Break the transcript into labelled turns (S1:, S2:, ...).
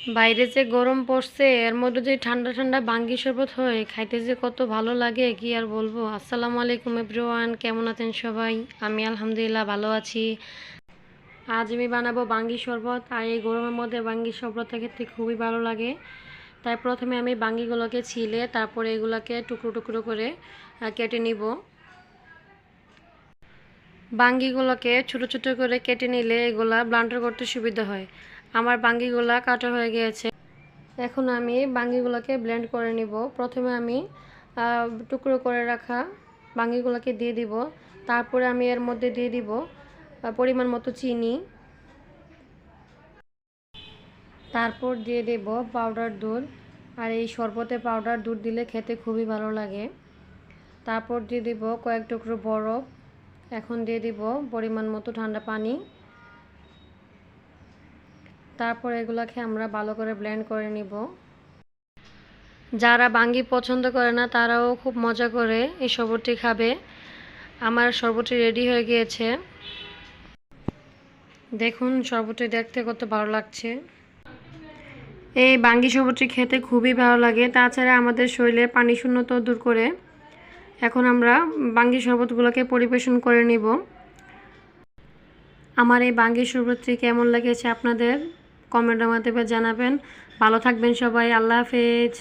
S1: বাইরে যে গরম পড়ছে, এর মধ্যে যে ঠান্ডা ঠান্ডা বাঙ্গি শরবত হয়, খাইতে যে কত ভালো লাগে, কি আর বলব? আসসালামু আলাইকুম এভরিওয়ান কেমন আছেন সবাই? আমি আলহামদুলিল্লাহ ভালো আছি। আজ আমি বানাবো বাঙ্গি শরবত, আর এই গরমের মধ্যে বাঙ্গি শরবতটা খেতে খুবই ভালো লাগে। তাই প্রথমে আমি বাঙ্গিগুলোকে ছিলে, তারপরে এগুলোকে টুকরো টুকরো করে কেটে নিব। বাঙ্গিগুলোকে ছোট ছোট করে কেটে নিলে এগুলা ব্লান্ডার করতে সুবিধা হয়। আমার বাঙ্গিগুলা কাটা হয়ে গিয়েছে। এখন আমি বাঙ্গিগুলোকে ব্লেন্ড করে নিব। প্রথমে আমি টুকরো করে রাখা বাঙ্গিগুলোকে দিয়ে দিব। তারপরে আমি এর মধ্যে দিয়ে দিব পরিমাণ মতো চিনি। তারপর দিয়ে দেব পাউডার দুধ। আর এই শরবতে পাউডার দুধ দিলে খেতে খুবই ভালো লাগে। তারপর দিয়ে দিব কয়েক টুকরো বরফ। এখন দিয়ে দিব পরিমাণ মতো ঠান্ডা পানি। তারপর এগুলোকে আমরা ভালো করে ব্লেন্ড করে নিব। যারা বাঙ্গি পছন্দ করে না, তারাও খুব মজা করে এই শরবতটি খাবে। আমার শরবতটি রেডি হয়ে গিয়েছে। দেখুন, শরবতটি দেখতে কত ভালো লাগছে। এই বাঙ্গি শরবতটি খেতে খুবই ভালো লাগে। তাছাড়া আমাদের শরীরে পানি শূন্যতাও দূর করে। এখন আমরা বাঙ্গি শরবতগুলোকে পরিবেশন করে নিব। আমার এই বাঙ্গি শরবতটি কেমন লেগেছে আপনাদের? কমেন্টের মাধ্যমে জানাবেন। ভালো থাকবেন সবাই আল্লাহ হাফেজ।